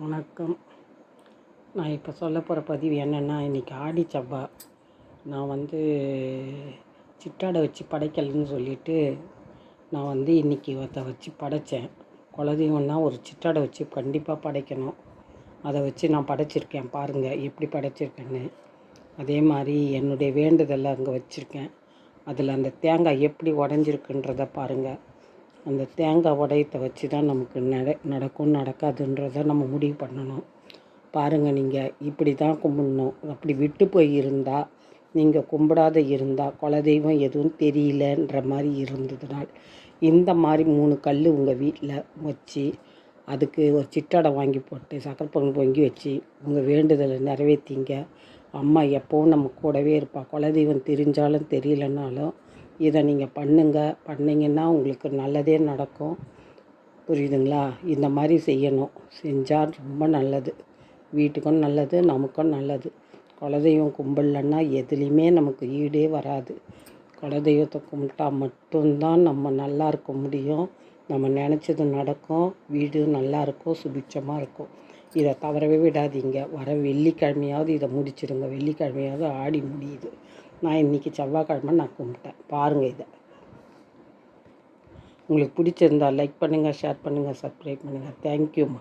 வணக்கம். நான் இப்போ சொல்ல போகிற பதிவு என்னென்னா இன்றைக்கி ஆடி சப்பா. நான் வந்து சிட்டாடை வச்சு படைக்கலன்னு சொல்லிட்டு நான் வந்து இன்றைக்கி அதை வச்சு படைத்தேன் குலதெய்வம்னா ஒரு சிட்டாடை வச்சு கண்டிப்பாக படைக்கணும். அதை வச்சு நான் படைச்சிருக்கேன் பாருங்கள் எப்படி படைச்சிருக்கேன்னு. அதே மாதிரி என்னுடைய வேண்டுதலை அங்கே வச்சுருக்கேன். அதில் அந்த தேங்காய் எப்படி உடஞ்சிருக்குன்றத பாருங்கள் அந்த தேங்காய் உடையத்தை வச்சு தான் நமக்கு நட நடக்கும் நடக்காதுன்றதை நம்ம முடிவு பண்ணணும். பாருங்கள் நீங்கள் இப்படி தான் கும்பிடணும். அப்படி விட்டு போய் இருந்தால் நீங்கள் கும்பிடாத இருந்தால் குலதெய்வம் எதுவும் தெரியலன்ற மாதிரி இருந்ததுனால் இந்த மாதிரி மூணு கல் உங்கள் வீட்டில் வச்சு அதுக்கு ஒரு சிட்டடை வாங்கி போட்டு சக்கரை பொங்கல் பொங்கி வச்சு உங்கள் வேண்டுதலை நிறைவேற்றிங்க அம்மா எப்போவும் நம்ம கூடவே இருப்பாள் குலதெய்வம் தெரிஞ்சாலும் தெரியலனாலும் இதை நீங்கள் பண்ணுங்க. பண்ணிங்கன்னா உங்களுக்கு நல்லதே நடக்கும். புரியுதுங்களா? இந்த மாதிரி செய்யணும். செஞ்சால் ரொம்ப நல்லது. வீட்டுக்கும் நல்லது நமக்கும் நல்லது. குலதெய்வம் கும்பிடலன்னா எதுலேயுமே நமக்கு ஈடே வராது. குலதெய்வத்தை கும்பிட்டா மட்டும்தான் நம்ம நல்லா இருக்க முடியும். நம்ம நினச்சது நடக்கும். வீடு நல்லா இருக்கும் சுபிட்சமாக இருக்கும். இதை தவறவே விடாதீங்க. வர வெள்ளிக்கிழமையாவது இதை முடிச்சிடுங்க வெள்ளிக்கிழமையாவது ஆடி முடியுது. நான் இன்றைக்கி செவ்வாய்க்கிழமை நான் கும்பிட்டேன். பாருங்கள் இதை. உங்களுக்கு பிடிச்சிருந்தா லைக் பண்ணுங்கள் ஷேர் பண்ணுங்கள் சப்ஸ்கிரைப் பண்ணுங்கள் தேங்க்யூம்மா